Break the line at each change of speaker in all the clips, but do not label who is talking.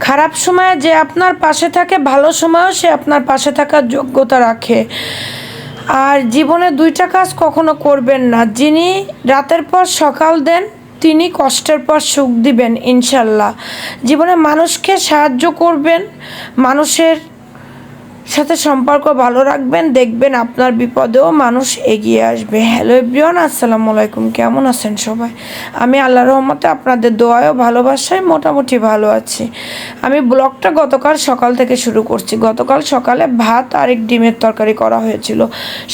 খারাপ সময়ে যে আপনার পাশে থাকে, ভালো সময়েও সে আপনার পাশে থাকার যোগ্যতা রাখে। আর জীবনে দুইটা কাজ কখনো করবেন না। যিনি রাতের পর সকাল দেন, তিনি কষ্টের পর সুখ দিবেন, ইনশাল্লাহ। জীবনে মানুষকে সাহায্য করবেন, মানুষের সাথে সম্পর্ক ভালো রাখবেন, দেখবেন আপনার বিপদেও মানুষ এগিয়ে আসবে। হ্যালো এভরিওয়ান আসসালামু আলাইকুম। কেমন আছেন সবাই? আমি আল্লাহ রহমতে আপনাদের দোয়ায় ভালোবাসায় মোটামুটি ভালো আছি। আমি ব্লগটা গতকাল সকাল থেকে শুরু করছি। গতকাল সকালে ভাত আর এক ডিমের তরকারি করা হয়েছিল।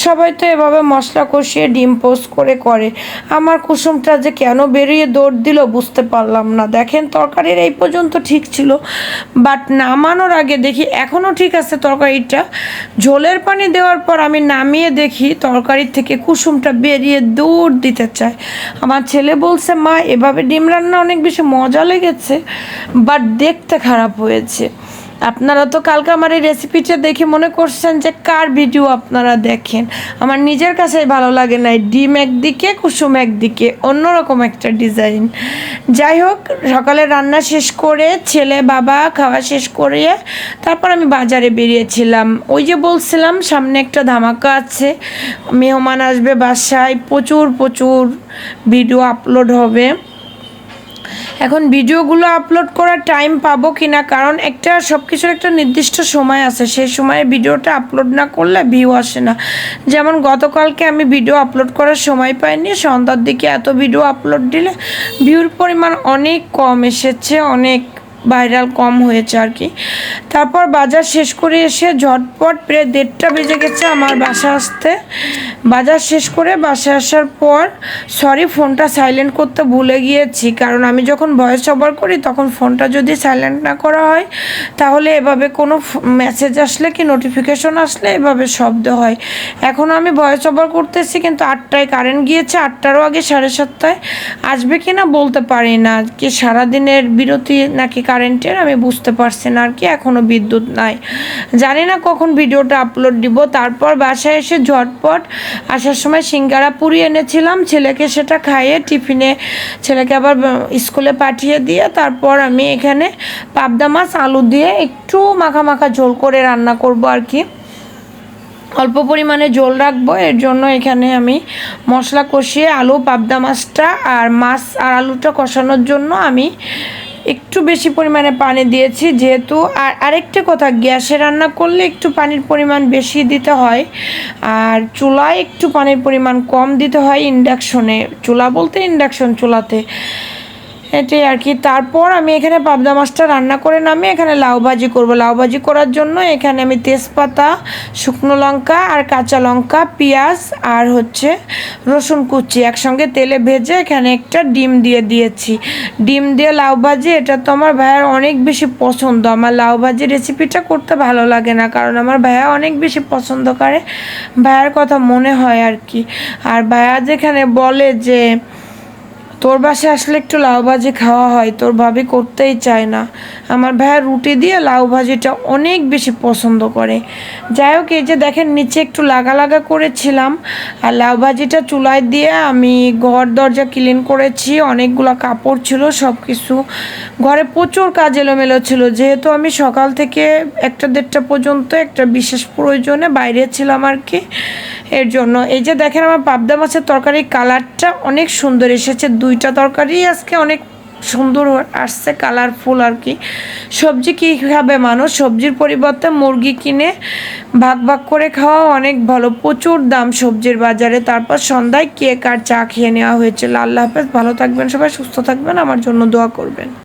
সবাই তো এভাবে মশলা কষিয়ে ডিম পোস্ট করে করে। আমার কুসুমটা যে কেন বেরিয়ে দৌড় দিল বুঝতে পারলাম না। দেখেন তরকারির এই পর্যন্ত ঠিক ছিল বাট নামানোর আগে দেখি এখনও ঠিক আছে তরকারিটা। ঝোলের পানি দেওয়ার পর আমি নামিয়ে দেখি তরকারির থেকে কুসুমটা বেরিয়ে দৌড় দিতে চায়। আমার ছেলে বলছে, মা, এভাবে ডিম রান্না অনেক বেশি মজা লেগেছে বাট দেখতে খারাপ হয়েছে। আপনারা তো কালকে আমার এই রেসিপিটা দেখে মনে করছেন যে কার ভিডিও আপনারা দেখেন? আমার নিজের কাছে ভালো লাগে না। ডিম একদিকে, কুসুম একদিকে, অন্যরকম একটা ডিজাইন যাই হোক, সকালে রান্না শেষ করে ছেলে, বাবা, খাওয়া শেষ করে তারপর আমি বাজারে বেরিয়েছিলাম। ওই যে বলছিলাম, সামনে একটা ধামাকা আছে। মেহমান আসবে বাসায়, প্রচুর প্রচুর ভিডিও আপলোড হবে। এখন ভিডিওগুলো আপলোড করার টাইম পাবো কি না কারণ একটা সব কিছুর একটা নির্দিষ্ট সময় আছে। সেই সময়ে ভিডিওটা আপলোড না করলে ভিউ আসে না। যেমন গতকালকে আমি ভিডিও আপলোড করার সময় পাইনি। সন্ধ্যার দিকে এত ভিডিও আপলোড দিলে ভিউর পরিমাণ অনেক কম এসেছে, অনেক ভাইরাল কম হয়েছে আর কি। তারপর বাজার শেষ করে এসে ঝটপট প্রায় দেড়টা বেজে গেছে আমার বাসা আসতে। বাজার শেষ করে বাসায় আসার পর সরি ফোনটা সাইলেন্ট করতে ভুলে গিয়েছি। কারণ আমি যখন ভয়েস ওভার করি, তখন ফোনটা যদি সাইলেন্ট না করা হয়, তাহলে এভাবে কোনো মেসেজ আসলে কি নোটিফিকেশন আসলে এভাবে শব্দ হয়। এখন আমি ভয়েস ওভার করতেছি, কিন্তু আটটায় কারেন্ট গিয়েছে, আটটারও আগে সাড়ে সাতটায়। আসবে কি না বলতে পারি না। কি সারাদিনের বিরতি নাকি কারেন্টের আমি বুঝতে পারছি না আর কি এখনও বিদ্যুৎ নাই। জানি না কখন ভিডিওটা আপলোড দিব, তারপর বাসায় এসে ঝটপট আসার সময় সিঙ্গারা পুরি এনেছিলাম, ছেলেকে সেটা খাইয়ে টিফিনে ছেলেকে আবার স্কুলে পাঠিয়ে দিয়ে তারপর আমি এখানে পাবদা মাছ, আলু দিয়ে একটু মাখা মাখা ঝোল করে রান্না করব আর কি। অল্প পরিমাণে জল রাখব, এর জন্য এখানে আমি মশলা কষিয়ে আলু, পাবদা মাছটা আর মাছ আর আলুটা কষানোর জন্য আমি একটু বেশি পরিমাণে পানি দিয়েছি যেহেতু। আর আরেকটা কথা, গ্যাসে রান্না করলে একটু পানির পরিমাণ বেশি দিতে হয়। আর চুলায় একটু পানির পরিমাণ কম দিতে হয় ইন্ডাকশনে। চুলা বলতে ইন্ডাকশন চুলাতে। এটাই আর কি। তারপর আমি এখানে পাবদা মাছটা রান্না করে নামি এখানে লাউ ভাজি করব। লাউ ভাজি করার জন্য এখানে আমি তেজপাতা, শুকনো লঙ্কা আর কাঁচা লঙ্কা, পেঁয়াজ আর হচ্ছে রসুন কুচি একসঙ্গে তেলে ভেজে এখানে একটা ডিম দিয়ে দিয়েছি। ডিম দিয়ে লাউ ভাজি, এটা তো আমার ভাইয়ার অনেক বেশি পছন্দ। আমার লাউ ভাজি রেসিপিটা করতে ভালো লাগে না, কারণ আমার ভাইয়া অনেক বেশি পছন্দ করে। ভাইয়ার কথা মনে হয় আর কি। আর ভাইয়া যেখানে বলে যে তোর বাসায় আসলে একটু লাউ ভাজি খাওয়া হয়, তোর ভাবি করতেই চায় না। আমার ভাইয়া রুটি দিয়ে লাউ ভাজিটা অনেক বেশি পছন্দ করে। যাই হোক, এই যে দেখেন নিচে একটু লাগা লাগা করেছিলাম, আর লাউ ভাজিটা চুলায় দিয়ে আমি ঘর দরজা ক্লিন করেছি, অনেকগুলো কাপড় ছিল সব কিছু ঘরে প্রচুর কাজ এলোমেলো ছিল, যেহেতু আমি সকাল থেকে একটা দেড়টা পর্যন্ত একটা বিশেষ প্রয়োজনে বাইরে ছিলাম আর কি। এর জন্য। এই যে দেখেন আমার পাবদা মাছের তরকারির কালারটা অনেক সুন্দর এসেছে। দুইটা তরকারি আজকে অনেক সুন্দর আসছে কালারফুল আর কি। সবজি কী খাবে মানুষ? সবজির পরিবর্তে মুরগি কিনে ভাগ ভাগ করে খাওয়া অনেক ভালো। প্রচুর দাম সবজির বাজারে। তারপর সন্ধ্যায় কেক আর চা খেয়ে নেওয়া হয়েছিল আল্লাহ হাফেজ। ভালো থাকবেন সবাই, সুস্থ থাকবেন। আমার জন্য দোয়া করবেন।